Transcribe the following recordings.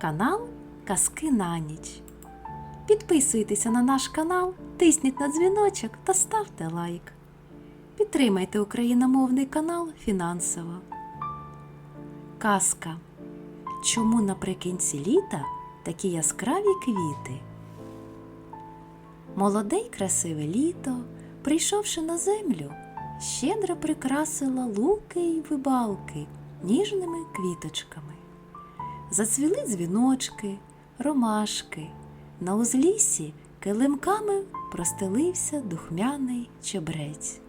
канал Казки на ніч. Підписуйтеся на наш канал, тисніть на дзвіночок та ставте лайк. Підтримайте україномовний канал фінансово. Казка. Чому наприкінці літа такі яскраві квіти? Молоде й красиве літо, прийшовши на землю, щедро прикрасило луки й вибалки ніжними квіточками. Зацвіли дзвіночки, ромашки, на узліссі килимками простелився духмяний чебрець.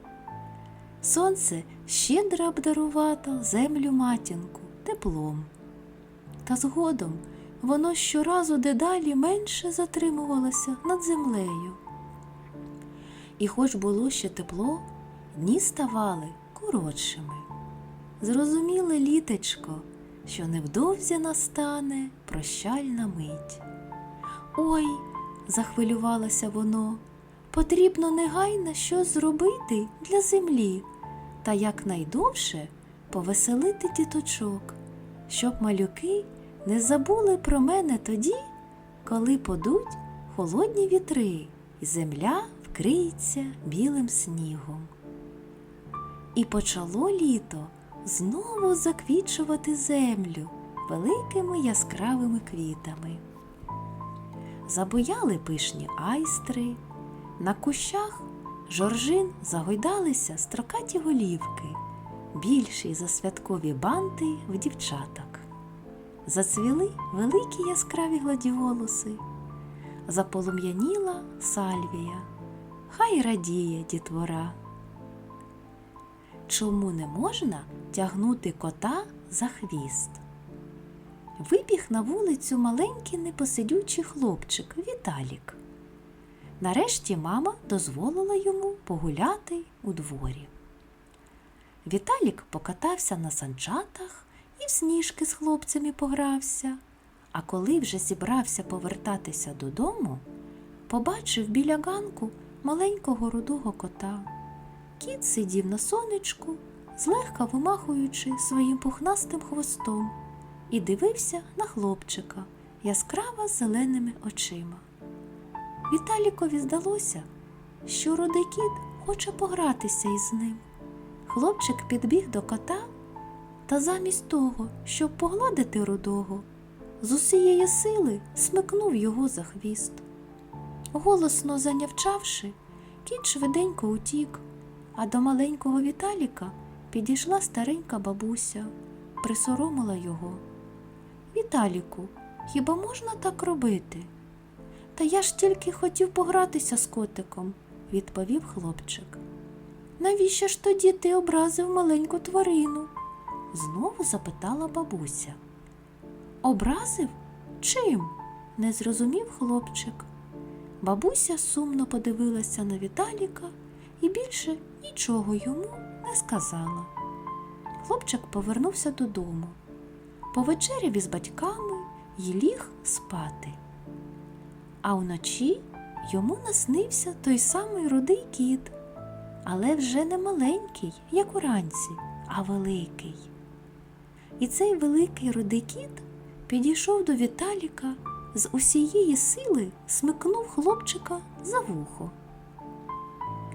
Сонце щедро обдарувало землю матінку теплом. Та згодом воно щоразу дедалі менше затримувалося над землею. І хоч було ще тепло, дні ставали коротшими. Зрозуміле літечко, що невдовзі настане прощальна мить. Ой, захвилювалося воно, потрібно негайно щось зробити для землі та якнайдовше повеселити діточок, щоб малюки не забули про мене тоді, коли подуть холодні вітри, і земля вкриється білим снігом. І почало літо знову заквічувати землю великими яскравими квітами. Забояли пишні айстри, на кущах жоржин загойдалися строкаті голівки, більші за святкові банти в дівчаток. Зацвіли великі яскраві гладіолуси, заполум'яніла сальвія, хай радіє дітвора. Чому не можна тягнути кота за хвіст? Вибіг на вулицю маленький непосидючий хлопчик Віталік. Нарешті мама дозволила йому погуляти у дворі. Віталік покатався на санчатах і в сніжки з хлопцями погрався, а коли вже зібрався повертатися додому, побачив біля ганку маленького рудого кота. Кіт сидів на сонечку, злегка вимахуючи своїм пухнастим хвостом, і дивився на хлопчика яскраво зеленими очима. Віталікові здалося, що рудий кіт хоче погратися із ним. Хлопчик підбіг до кота та замість того, щоб погладити рудого, з усієї сили смикнув його за хвіст. Голосно занявчавши, кіт швиденько утік, а до маленького Віталіка підійшла старенька бабуся, присоромила його. Віталіку, хіба можна так робити? Та я ж тільки хотів погратися з котиком, відповів хлопчик. Навіщо ж тоді ти образив маленьку тварину? знову запитала бабуся. Образив? Чим? не зрозумів хлопчик. Бабуся сумно подивилася на Віталіка і більше нічого йому не сказала. Хлопчик повернувся додому. Повечеряв із батьками й ліг спати. А вночі йому наснився той самий рудий кіт, але вже не маленький, як уранці, а великий. І цей великий рудий кіт підійшов до Віталіка з усієї сили смикнув хлопчика за вухо.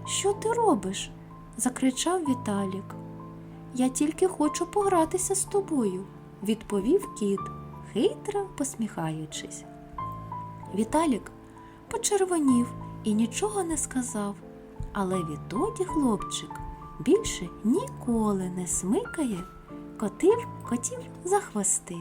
Що ти робиш? закричав Віталік. Я тільки хочу погратися з тобою, відповів кіт, хитро посміхаючись. Віталік почервонів і нічого не сказав, але відтоді хлопчик більше ніколи не смикає котів котів за хвости.